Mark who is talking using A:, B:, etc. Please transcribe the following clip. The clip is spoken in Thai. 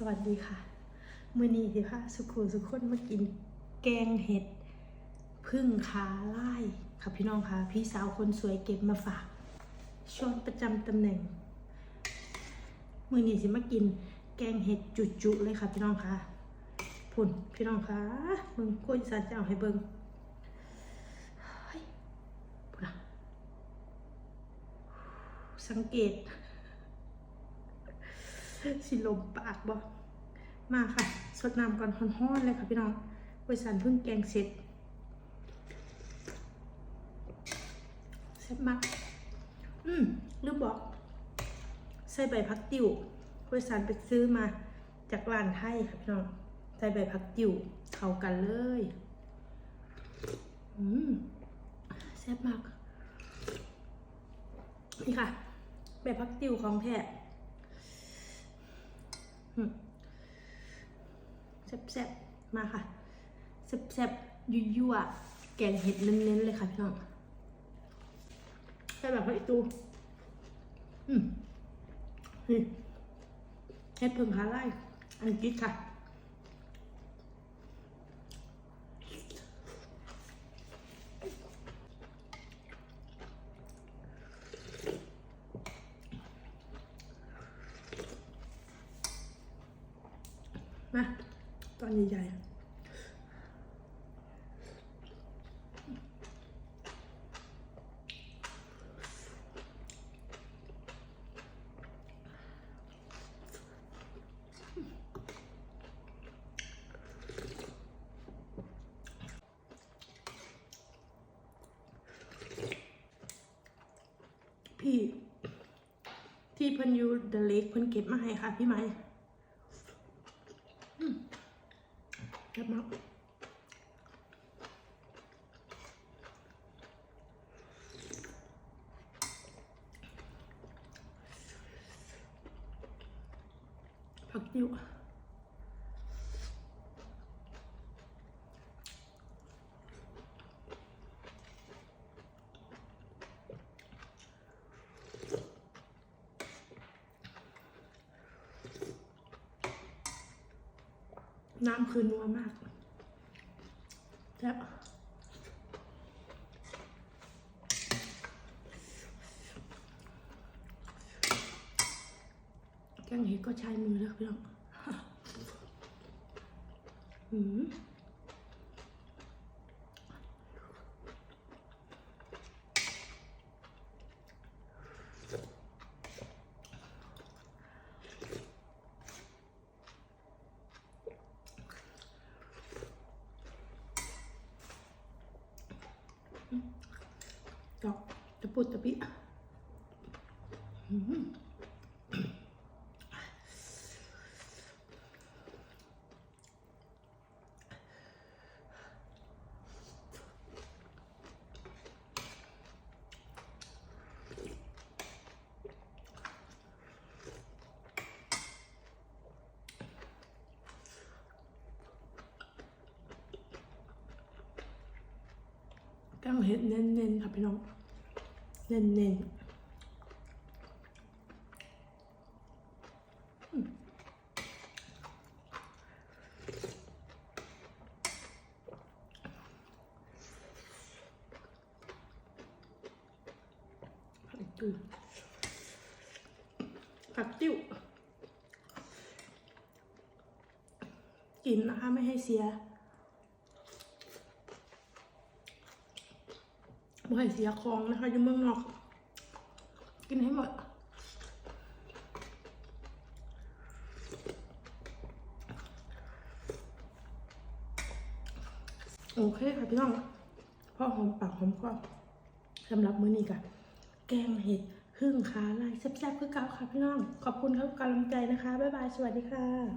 A: สวัสดีค่ะมื่อนี้สิพาสุขุสุขคนมากินแกงเห็ดพึ่งขาไล่ค่ะพี่น้องค่ะพี่สาวคนสวยเก็บมาฝากช้อนประจำตำแหน่งมื่อนี้สิมากินแกงเห็ดจุๆเลยค่ะพี่น้องค่ะพุ่นพี่น้องค่ะมึงกุ้ยสานจะเอาให้เบิ่งเฮ้ยพุ่นอะสังเกต สิลมปากบ่มาค่ะสดน้ำก่อนฮ้อนๆเลยค่ะพี่น้องบริษัทเพิ่งแกงเสร็จแซ่บมากอืมลืมบอก ใส่ใบพักติวบริษัทไปซื้อมาจากร้านไทยค่ะพี่น้องใส่ใบพักติวเข้ากันเลย อืมแซ่บมาก นี่ค่ะ ใบพักติวของแท้ แซ่บๆ มาค่ะแซ่บๆ ยั่วๆ แกงเห็ดเน้นๆ เลยค่ะพี่น้องแค่แบบพระอีตูอืมนี่เห็ดเพิ่งหาไล่อันกฤษค่ะ มา ตอนใหญ่ๆพี่ที่เพิ่นอยูเดอะเล็กเพิ่นเก็บมาให้ค่ะพี่ไหม แซ่บมากผักติ้ว น้ำคือนัวมากแล้วแกงเห็ดก็ใช้มือแล้วพี่น้องอืม ดอกตะปุดตะปิ อืมแกงเห็ดเน้นๆค่ะพี่น้อง เน้นๆอืมผักติ้วผักติ้วกินนะคะไม่ให้เสีย ไม่ให้เสียของนะคะอยู่เมืองนอก กินให้หมดโอเคค่ะพี่น้องพ่อหอมปากหอมคอสำหรับมื้อนี้กันแกงเห็ดพึ่งขาลายแซ่บๆคือเก่าค่ะพี่น้อง ขอบคุณครับกำลังใจนะคะ บ๊ายบาย สวัสดีค่ะ